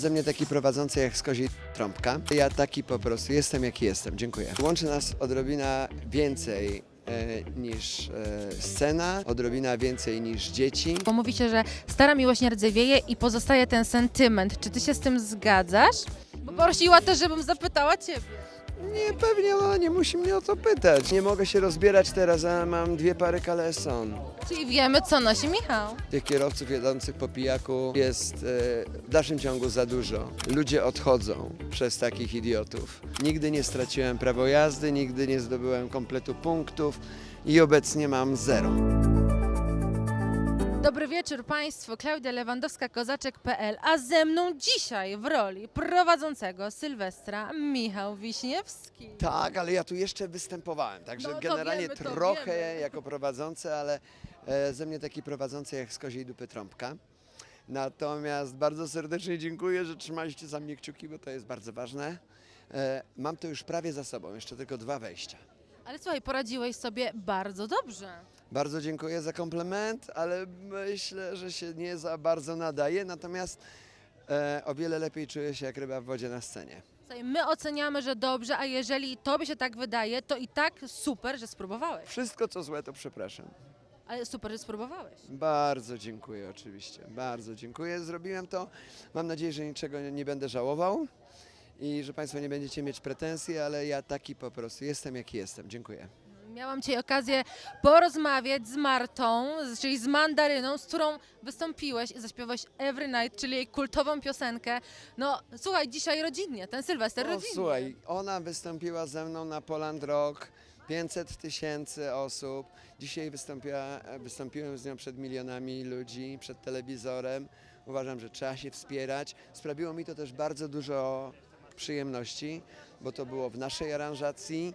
Ze mnie taki prowadzący jak z koziej trąbka. Ja taki po prostu jestem jaki jestem. Dziękuję. Łączy nas odrobina więcej e, niż e, scena, odrobina więcej niż dzieci. Bo mówi się, że stara miłość nie rdzewieje i pozostaje ten sentyment. Czy ty się z tym zgadzasz? Bo prosiła też, żebym zapytała ciebie. Nie, pewnie ona nie musi mnie o to pytać. Nie mogę się rozbierać teraz, a mam dwie pary kaleson. Czyli wiemy, co nosi Michał. Tych kierowców jedących po pijaku jest e, w dalszym ciągu za dużo. Ludzie odchodzą przez takich idiotów. Nigdy nie straciłem prawo jazdy, nigdy nie zdobyłem kompletu punktów i obecnie mam zero. Dobry wieczór Państwu, Klaudia Lewandowska-Kozaczek.pl, a ze mną dzisiaj w roli prowadzącego Sylwestra Michał Wiśniewski. Tak, ale ja tu jeszcze występowałem, także No to generalnie wiemy, to trochę wiemy. jako prowadzący, ale e, ze mnie taki prowadzący jak z koziej dupy trąbka. Natomiast bardzo serdecznie dziękuję, że trzymaliście za mnie kciuki, bo to jest bardzo ważne. E, mam to już prawie za sobą, jeszcze tylko dwa wejścia. Ale słuchaj, poradziłeś sobie bardzo dobrze. Bardzo dziękuję za komplement, ale myślę, że się nie za bardzo nadaje, natomiast e, o wiele lepiej czuję się jak ryba w wodzie na scenie. Słuchaj, my oceniamy, że dobrze, a jeżeli tobie się tak wydaje, to i tak super, że spróbowałeś. Wszystko co złe to przepraszam. Ale super, że spróbowałeś. Bardzo dziękuję oczywiście, bardzo dziękuję. Zrobiłem to. Mam nadzieję, że niczego nie- nie będę żałował i że Państwo nie będziecie mieć pretensji, ale ja taki po prostu jestem jaki jestem. Dziękuję. Miałam dzisiaj okazję porozmawiać z Martą, czyli z Mandaryną, z którą wystąpiłeś i zaśpiewałeś Every Night, czyli jej kultową piosenkę. No słuchaj, dzisiaj rodzinnie, ten Sylwester O, rodzinnie. słuchaj, ona wystąpiła ze mną na Poland Rock. 500 tysięcy osób. Dzisiaj wystąpiła, wystąpiłem z nią przed milionami ludzi, przed telewizorem. Uważam, że trzeba się wspierać. Sprawiło mi to też bardzo dużo przyjemności, bo to było w naszej aranżacji.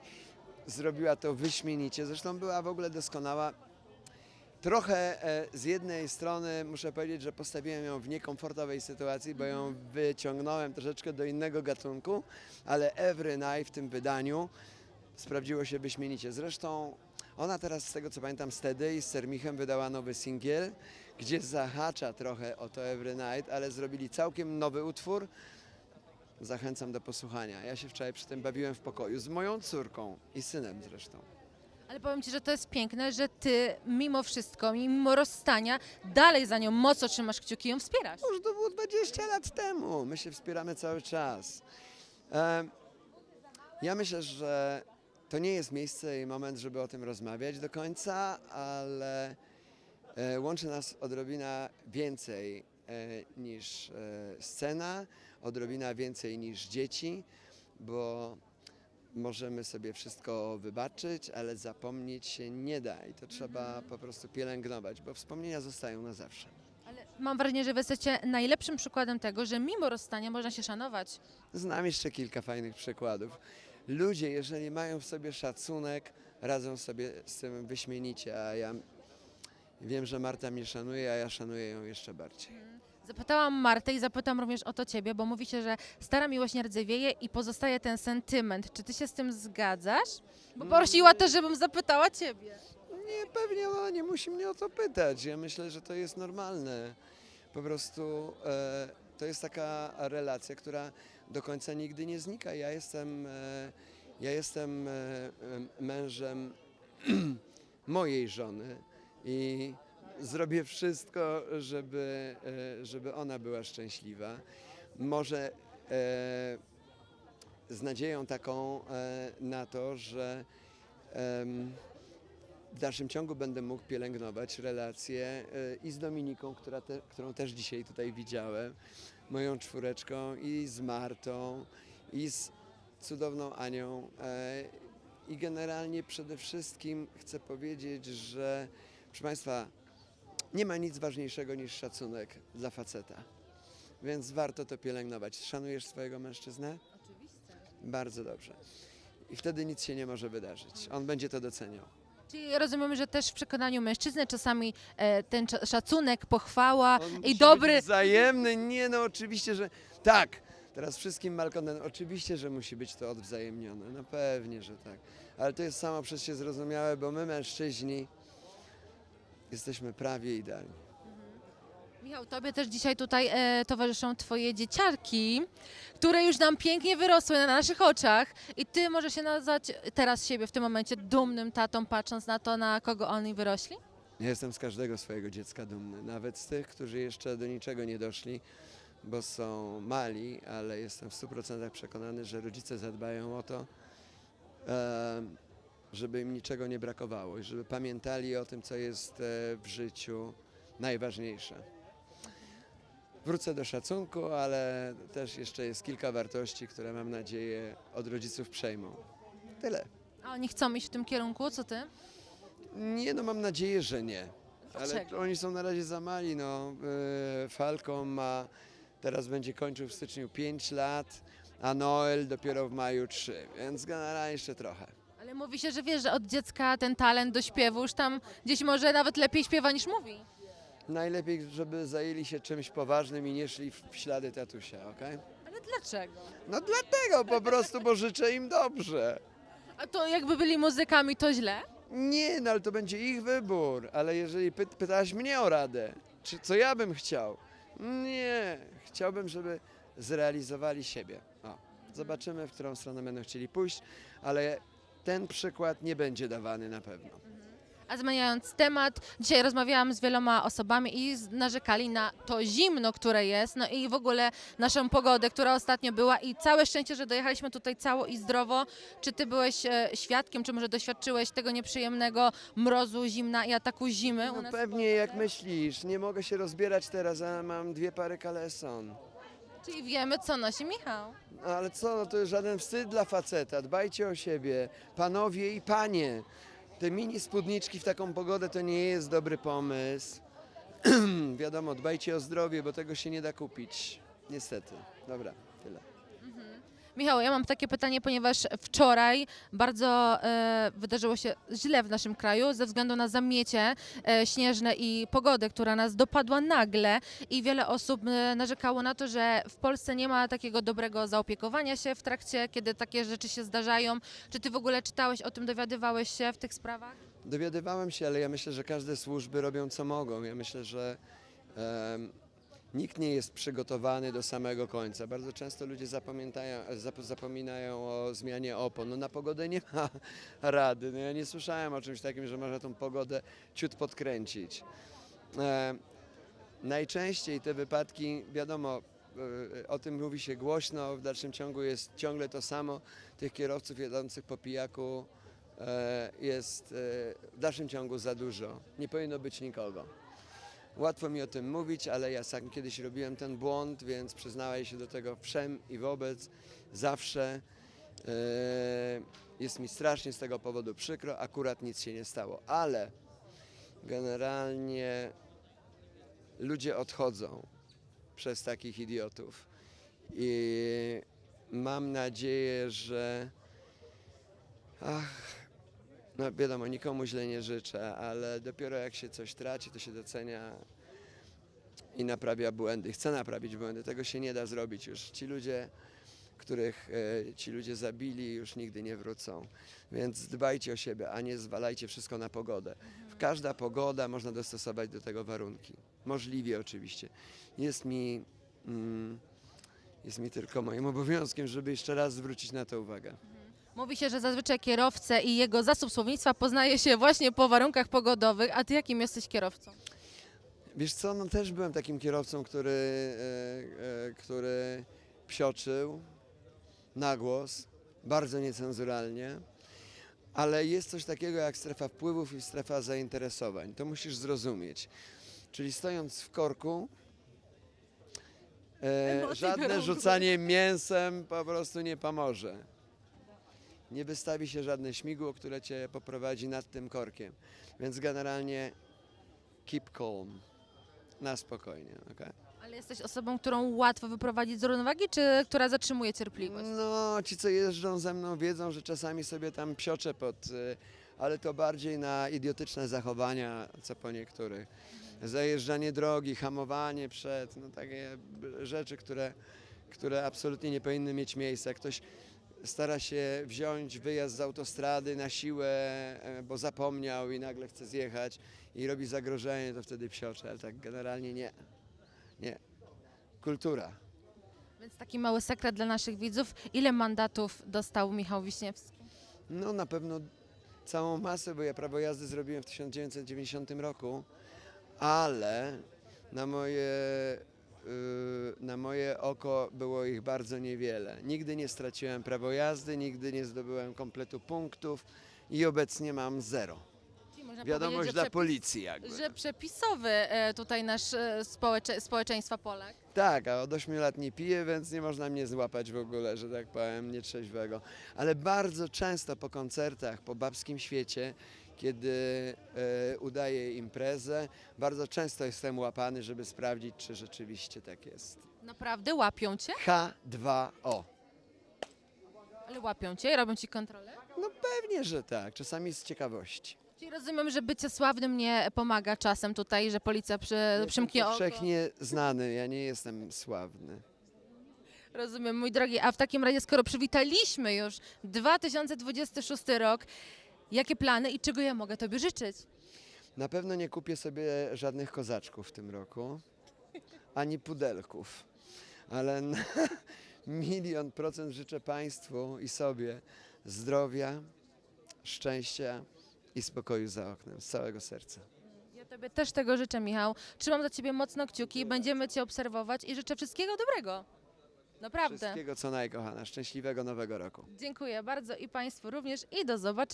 Zrobiła to wyśmienicie. Zresztą była w ogóle doskonała. Trochę e, z jednej strony muszę powiedzieć, że postawiłem ją w niekomfortowej sytuacji, bo ją wyciągnąłem troszeczkę do innego gatunku, ale Every Night w tym wydaniu sprawdziło się wyśmienicie. Zresztą ona teraz, z tego co pamiętam, z Tedy i z Sermichem wydała nowy singiel, gdzie zahacza trochę o to Every Night, ale zrobili całkiem nowy utwór. Zachęcam do posłuchania. Ja się wczoraj przy tym bawiłem w pokoju z moją córką i synem zresztą. Ale powiem Ci, że to jest piękne, że Ty mimo wszystko, mimo rozstania, dalej za nią mocno trzymasz kciuki i ją wspierasz. Może to było 20 lat temu. My się wspieramy cały czas. E, ja myślę, że to nie jest miejsce i moment, żeby o tym rozmawiać do końca, ale e, łączy nas odrobina więcej niż e, scena, odrobina więcej niż dzieci, bo możemy sobie wszystko wybaczyć, ale zapomnieć się nie da i to trzeba po prostu pielęgnować, bo wspomnienia zostają na zawsze. Ale mam wrażenie, że Wy jesteście najlepszym przykładem tego, że mimo rozstania można się szanować. Znam jeszcze kilka fajnych przykładów. Ludzie, jeżeli mają w sobie szacunek, radzą sobie z tym wyśmienicie, a ja wiem, że Marta mnie szanuje, a ja szanuję ją jeszcze bardziej. Zapytałam Martę i zapytam również o to Ciebie, bo mówi się, że stara miłość nie rdzewieje i pozostaje ten sentyment. Czy Ty się z tym zgadzasz? Bo prosiła też, żebym zapytała Ciebie. Nie, pewnie ona nie musi mnie o to pytać. Ja myślę, że to jest normalne. Po prostu e, to jest taka relacja, która do końca nigdy nie znika. Ja jestem, e, ja jestem e, e, mężem mojej żony i zrobię wszystko, żeby, e, żeby ona była szczęśliwa. Może e, z nadzieją taką e, na to, że w dalszym ciągu będę mógł pielęgnować relacje i z Dominiką, która te, którą też dzisiaj tutaj widziałem, moją czwóreczką, i z Martą, i z cudowną Anią. I generalnie przede wszystkim chcę powiedzieć, że proszę Państwa, nie ma nic ważniejszego niż szacunek dla faceta. Więc warto to pielęgnować. Szanujesz swojego mężczyznę? Oczywiście. Bardzo dobrze. I wtedy nic się nie może wydarzyć. On będzie to doceniał. Czyli rozumiemy, że też w przekonaniu mężczyzny czasami e, ten cza- szacunek, pochwała On i musi dobry... Być wzajemny, nie no oczywiście, że tak. Teraz wszystkim Malkonem, oczywiście, że musi być to odwzajemnione. No pewnie, że tak. Ale to jest samo przez się zrozumiałe, bo my mężczyźni jesteśmy prawie idealni. Michał, tobie też dzisiaj tutaj e, towarzyszą twoje dzieciarki, które już nam pięknie wyrosły na naszych oczach i ty możesz się nazwać teraz siebie w tym momencie dumnym tatą, patrząc na to, na kogo oni wyrośli? Ja jestem z każdego swojego dziecka dumny, nawet z tych, którzy jeszcze do niczego nie doszli, bo są mali, ale jestem w 100% przekonany, że rodzice zadbają o to, e, żeby im niczego nie brakowało i żeby pamiętali o tym, co jest e, w życiu najważniejsze. Wrócę do szacunku, ale też jeszcze jest kilka wartości, które mam nadzieję od rodziców przejmą. Tyle. A oni chcą iść w tym kierunku, co ty? Nie, no mam nadzieję, że nie. Ale Dlaczego? oni są na razie za mali. No. Yy, Falcon ma, teraz będzie kończył w styczniu 5 lat, a Noel dopiero w maju 3, więc generalnie jeszcze trochę. Ale mówi się, że wiesz, że od dziecka ten talent do śpiewu już tam gdzieś może nawet lepiej śpiewa niż mówi. Najlepiej, żeby zajęli się czymś poważnym i nie szli w w ślady tatusia, okej? Ale dlaczego? No dlatego po prostu, bo życzę im dobrze. A to jakby byli muzykami, to źle? Nie, no ale to będzie ich wybór. Ale jeżeli py pytałaś mnie o radę, czy co ja bym chciał? Nie, chciałbym, żeby zrealizowali siebie. O, zobaczymy, w którą stronę będą chcieli pójść, ale ten przykład nie będzie dawany na pewno. A zmieniając temat, dzisiaj rozmawiałam z wieloma osobami i z- narzekali na to zimno, które jest, no i w ogóle naszą pogodę, która ostatnio była i całe szczęście, że dojechaliśmy tutaj cało i zdrowo. Czy ty byłeś e, świadkiem, czy może doświadczyłeś tego nieprzyjemnego mrozu, zimna i ataku zimy? u No nas w pewnie jak myślisz, nie mogę się rozbierać teraz, a mam dwie pary kaleson. Czyli wiemy, co nosi Michał. No, ale co, no to jest żaden wstyd dla faceta. Dbajcie o siebie, panowie i panie. Te mini spódniczki w taką pogodę to nie jest dobry pomysł. Wiadomo, dbajcie o zdrowie, bo tego się nie da kupić. Niestety. Dobra, tyle. Michał, ja mam takie pytanie, ponieważ wczoraj bardzo e, wydarzyło się źle w naszym kraju ze względu na zamiecie e, śnieżne i pogodę, która nas dopadła nagle i wiele osób e, narzekało na to, że w Polsce nie ma takiego dobrego zaopiekowania się w trakcie, kiedy takie rzeczy się zdarzają. Czy ty w ogóle czytałeś o tym, dowiadywałeś się w tych sprawach? Dowiadywałem się, ale ja myślę, że każde służby robią co mogą. Ja myślę, że nikt nie jest przygotowany do samego końca. Bardzo często ludzie zapominają o zmianie opon. No na pogodę nie ma rady. No, ja nie słyszałem o czymś takim, że można tą pogodę ciut podkręcić. E, najczęściej te wypadki, wiadomo, e, o tym mówi się głośno, w dalszym ciągu jest ciągle to samo. Tych kierowców jadących po pijaku e, jest e, w dalszym ciągu za dużo. Nie powinno być nikogo. Łatwo mi o tym mówić, ale ja sam kiedyś robiłem ten błąd, więc przyznaję się do tego wszem i wobec, zawsze. E, Jest mi strasznie z tego powodu przykro, akurat nic się nie stało, ale generalnie ludzie odchodzą przez takich idiotów i mam nadzieję, że ach, no wiadomo, nikomu źle nie życzę, ale dopiero jak się coś traci, to się docenia i naprawia błędy. Chcę naprawić błędy, tego się nie da zrobić już. Ci ludzie, których e, ci ludzie zabili, już nigdy nie wrócą. Więc dbajcie o siebie, a nie zwalajcie wszystko na pogodę. W Każda pogoda można dostosować do tego warunki. Możliwie oczywiście. Jest mi, mm, jest mi tylko moim obowiązkiem, żeby jeszcze raz zwrócić na to uwagę. Mówi się, że zazwyczaj kierowcę i jego zasób słownictwa poznaje się właśnie po warunkach pogodowych, a ty jakim jesteś kierowcą? Wiesz co, no też byłem takim kierowcą, który, e, e, który psioczył na głos, bardzo niecenzuralnie, ale jest coś takiego jak strefa wpływów i strefa zainteresowań. To musisz zrozumieć. Czyli stojąc w korku, e, żadne rzucanie mięsem po prostu nie pomoże. Nie wystawi się żadne śmigło, które cię poprowadzi nad tym korkiem. Więc generalnie keep calm. Na spokojnie, okej? Ale jesteś osobą, którą łatwo wyprowadzić z równowagi, czy która zatrzymuje cierpliwość? No, ci co jeżdżą ze mną wiedzą, że czasami sobie tam psioczę pod, y, ale to bardziej na idiotyczne zachowania, co po niektórych. Zajeżdżanie drogi, hamowanie przed, no takie rzeczy, które, które absolutnie nie powinny mieć miejsca. Ktoś stara się wziąć wyjazd z autostrady na siłę, e, bo zapomniał i nagle chce zjechać i robi zagrożenie, to wtedy psiocze, ale tak generalnie nie. Nie. Kultura. Więc taki mały sekret dla naszych widzów. Ile mandatów dostał Michał Wiśniewski? No na pewno całą masę, bo ja prawo jazdy zrobiłem w 1990 roku, ale na moje, na moje oko było ich bardzo niewiele. Nigdy nie straciłem prawo jazdy, nigdy nie zdobyłem kompletu punktów i obecnie mam zero. Można Wiadomość dla przepis- policji jakby. Że przepisowy e, tutaj nasz e, społecze, społeczeństwa Polak. Tak, a od 8 lat nie piję, więc nie można mnie złapać w ogóle, że tak powiem, nietrzeźwego. Ale bardzo często po koncertach, po babskim świecie, kiedy e, udaję imprezę, bardzo często jestem łapany, żeby sprawdzić, czy rzeczywiście tak jest. Naprawdę łapią cię? H2O. Ale łapią cię i robią ci kontrolę? No pewnie, że tak, czasami z ciekawości. Czyli rozumiem, że bycie sławnym nie pomaga czasem tutaj, że policja przy, przymknie oko. powszechnie znany, ja nie jestem sławny. Rozumiem, mój drogi. A w takim razie, skoro przywitaliśmy już 2026 rok, jakie plany i czego ja mogę Tobie życzyć? Na pewno nie kupię sobie żadnych kozaczków w tym roku, ani pudelków, ale na milion procent życzę Państwu i sobie zdrowia, szczęścia i spokoju za oknem z całego serca. Ja Tobie też tego życzę, Michał. Trzymam za Ciebie mocno kciuki, będziemy Cię obserwować i życzę wszystkiego dobrego. Naprawdę. Wszystkiego co najkochana, szczęśliwego nowego roku. Dziękuję bardzo i Państwu również i do zobaczenia.